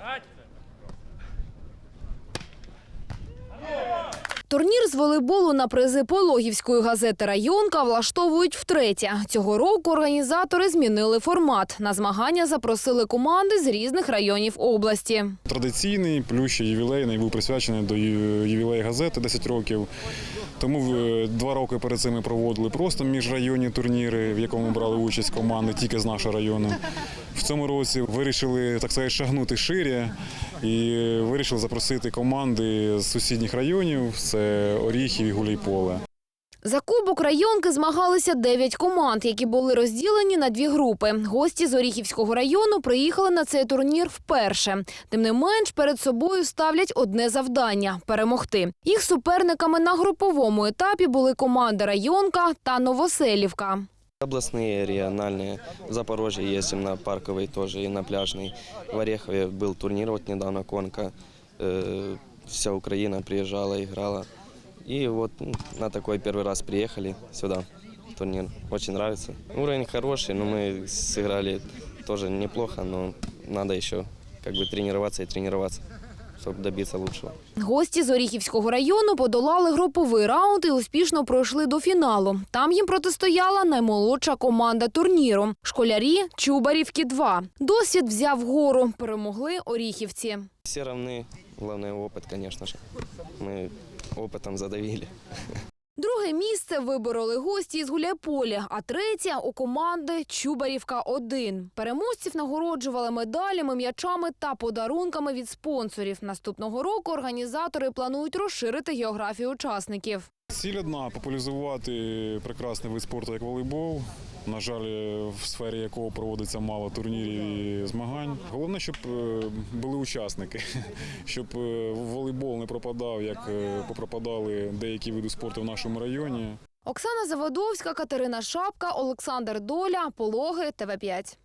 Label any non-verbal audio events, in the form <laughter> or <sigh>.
Start. Турнір з волейболу на призи Пологівської газети «Районка» влаштовують втретє. Цього року організатори змінили формат. На змагання запросили команди з різних районів області. Традиційний, плюс ще ювілейний, був присвячений до ювілею газети 10 років. Тому е, два роки перед цим ми проводили просто міжрайонні турніри, в якому брали участь команди тільки з нашого району. В цьому році вирішили так сказати, шагнути шире і вирішили запросити команди з сусідніх районів: це Оріхів і Гуляйполе. За кубок районки змагалися дев'ять команд, які були розділені на дві групи. Гості з Оріхівського району приїхали на цей турнір вперше. Тим не менш, перед собою ставлять одне завдання перемогти. Їх суперниками на груповому етапі були команда Районка та Новоселівка. Областные, региональные. В Запорожье ездим на парковый тоже и на пляжный. В Орехове был турнир вот недавно, конка. Э, Вся Украина приезжала, играла. И вот ну, на такой первый раз приехали сюда, турнир. Очень нравится. Уровень хороший, но мы сыграли тоже неплохо, но надо еще как бы тренироваться и тренироваться, чтобы добиться лучшего. Гості з Оріхівського району подолали груповий раунд і успішно пройшли до фіналу. Там їм протистояла наймолодша команда турніру школярі Чубарівки 2 Досвід взяв гору. Перемогли оріхівці. Все равны, главное опыт, конечно же. Мы опытом задавили. <laughs> Друге місце вибороли гості із Гуляйполя, а третє у команди Чубарівка 1 Переможців нагороджували медалями, м'ячами та подарунками від спонсорів. Наступного року організатори планують розширити географію учасників. Ціль одна популяризувати прекрасний вид спорту, як волейбол. На жаль, в сфері якого проводиться мало турнірів і змагань. Головне, щоб е, були учасники, <laughs> щоб е, волейбол не пропадав, як е, попропадали деякі види спорту в нашому районі. Оксана Заводовська, Катерина Шапка, Олександр Доля, Пологи, ТВ5.